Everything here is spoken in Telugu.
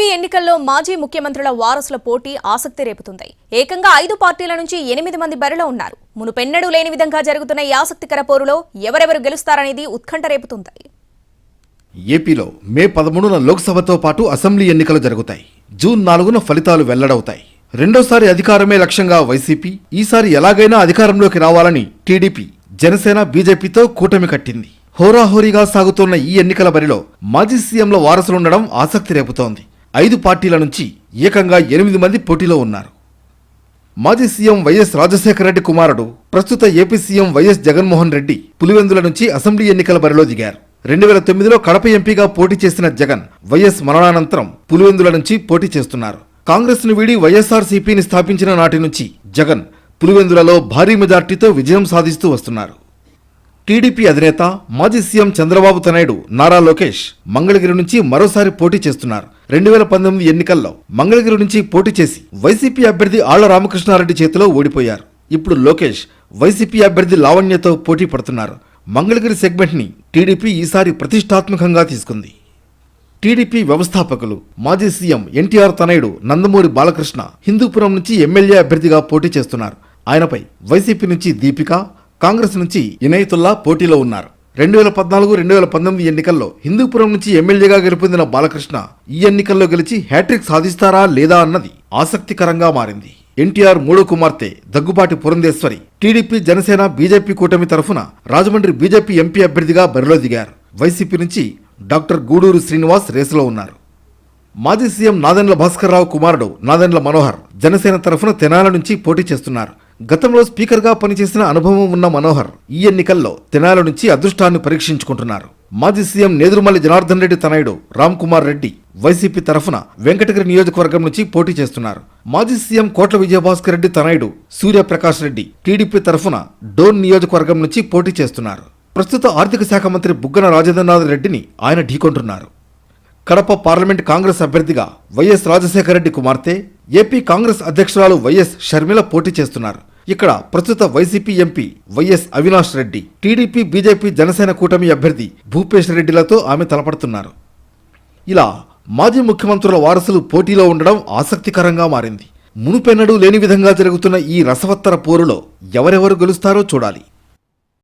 ఏపీ ఎన్నికల్లో మాజీ ముఖ్యమంత్రుల వారసుల పోటీ ఆసక్తి రేపుతుంది. ఏకంగా ఐదు పార్టీల నుంచి ఎనిమిది మంది బరిలో ఉన్నారు. మునుపెన్నడూ లేని విధంగా జరుగుతున్న ఈ ఆసక్తికర పోరులో ఎవరెవరు గెలుస్తారనేది ఉత్కంఠ రేపుతుంది. ఏపీలో మే పదమూడున లోక్సభతో పాటు అసెంబ్లీ ఎన్నికలు జరుగుతాయి. జూన్ నాలుగున ఫలితాలు వెల్లడవుతాయి. రెండోసారి అధికారమే లక్ష్యంగా వైసీపీ ఈసారి ఎలాగైనా అధికారంలోకి రావాలని టీడీపీ జనసేన బీజేపీతో కూటమి కట్టింది. హోరాహోరీగా సాగుతున్న ఈ ఎన్నికల బరిలో మాజీ సీఎంల వారసులుండడం ఆసక్తి రేపుతోంది. ఐదు పార్టీల నుంచి ఏకంగా ఎనిమిది మంది పోటీలో ఉన్నారు. మాజీ సీఎం వైఎస్ రాజశేఖర రెడ్డి కుమారుడు ప్రస్తుత AP CM YS Jaganmohan Reddy Pulivendula నుంచి అసెంబ్లీ ఎన్నికల బరిలో దిగారు. రెండు వేల తొమ్మిదిలో కడప ఎంపీగా పోటీ చేసిన జగన్ వైఎస్ మరణానంతరం పులివెందుల నుంచి పోటీ చేస్తున్నారు. కాంగ్రెస్ను వీడి వైఎస్ఆర్ సిపిని స్థాపించిన నాటి నుంచి జగన్ పులివెందులలో భారీ మెజార్టీతో విజయం సాధిస్తూ వస్తున్నారు. టీడీపీ అధినేత మాజీ సీఎం చంద్రబాబు తనాయుడు నారా లోకేష్ మంగళగిరి నుంచి మరోసారి పోటీ చేస్తున్నారు. రెండు వేల పంతొమ్మిది ఎన్నికల్లో మంగళగిరి నుంచి పోటీ చేసి వైసీపీ అభ్యర్థి ఆళ్ళ రామకృష్ణారెడ్డి చేతిలో ఓడిపోయారు. ఇప్పుడు లోకేష్ వైసీపీ అభ్యర్థి లావణ్యతో పోటీ పడుతున్నారు. మంగళగిరి సెగ్మెంట్ని టీడీపీ ఈసారి ప్రతిష్టాత్మకంగా తీసుకుంది. టీడీపీ వ్యవస్థాపకులు మాజీ సీఎం ఎన్టీఆర్ తనయుడు నందమూరి బాలకృష్ణ హిందూపురం నుంచి ఎమ్మెల్యే అభ్యర్థిగా పోటీ చేస్తున్నారు. ఆయనపై వైసీపీ నుంచి దీపిక కాంగ్రెస్ నుంచి ఇనయతుల్లా పోటీలో ఉన్నారు. రెండు వేల పద్నాలుగు రెండు వేల పంతొమ్మిది ఎన్నికల్లో హిందూపురం నుంచి ఎమ్మెల్యేగా గెలుపొందిన బాలకృష్ణ ఈ ఎన్నికల్లో గెలిచి హ్యాట్రిక్ సాధిస్తారా లేదా అన్నది ఆసక్తికరంగా మారింది. ఎన్టీఆర్ మూడో కుమార్తె దగ్గుబాటి పురంధేశ్వరి టీడీపీ జనసేన బీజేపీ కూటమి తరఫున రాజమండ్రి బీజేపీ ఎంపీ అభ్యర్థిగా బరిలో దిగారు. వైసీపీ నుంచి డాక్టర్ గూడూరు శ్రీనివాస్ రేసులో ఉన్నారు. మాజీ సీఎం నాదెండ్ల భాస్కర్రావు కుమారుడు నాదెండ్ల మనోహర్ జనసేన తరఫున తెనాల నుంచి పోటీ చేస్తున్నారు. గతంలో స్పీకర్గా పనిచేసిన అనుభవం ఉన్న మనోహర్ ఈ ఎన్నికల్లో తెనాల నుంచి అదృష్టాన్ని పరీక్షించుకుంటున్నారు. మాజీ సీఎం నేదురుమల్లి జనార్దన్ రెడ్డి తనయుడు రామ్ కుమార్ రెడ్డి వైసీపీ తరఫున వెంకటగిరి నియోజకవర్గం నుంచి పోటీ చేస్తున్నారు. మాజీ సీఎం కోట్ల విజయభాస్కర్ రెడ్డి తనయుడు సూర్యప్రకాష్ రెడ్డి టీడీపీ తరఫున డోన్ నియోజకవర్గం నుంచి పోటీ చేస్తున్నారు. ప్రస్తుత ఆర్థిక శాఖ మంత్రి బుగ్గన రాజేంద్రనాథ్ రెడ్డిని ఆయన ఢీకొంటున్నారు. కడప పార్లమెంట్ కాంగ్రెస్ అభ్యర్థిగా వైఎస్ రాజశేఖర రెడ్డి కుమార్తె ఏపీ కాంగ్రెస్ అధ్యక్షురాలు వైఎస్ షర్మిల పోటీ చేస్తున్నారు. ఇక్కడ ప్రస్తుత YCP MP YS Avinash Reddy TDP BJP Janasena కూటమి అభ్యర్థి భూపేష్ రెడ్డిలతో ఆమె తలపడుతున్నారు. ఇలా మాజీ ముఖ్యమంత్రుల వారసులు పోటీలో ఉండడం ఆసక్తికరంగా మారింది. మునుపెన్నడూ లేని విధంగా జరుగుతున్న ఈ రసవత్తర పోరులో ఎవరెవరు గెలుస్తారో చూడాలి.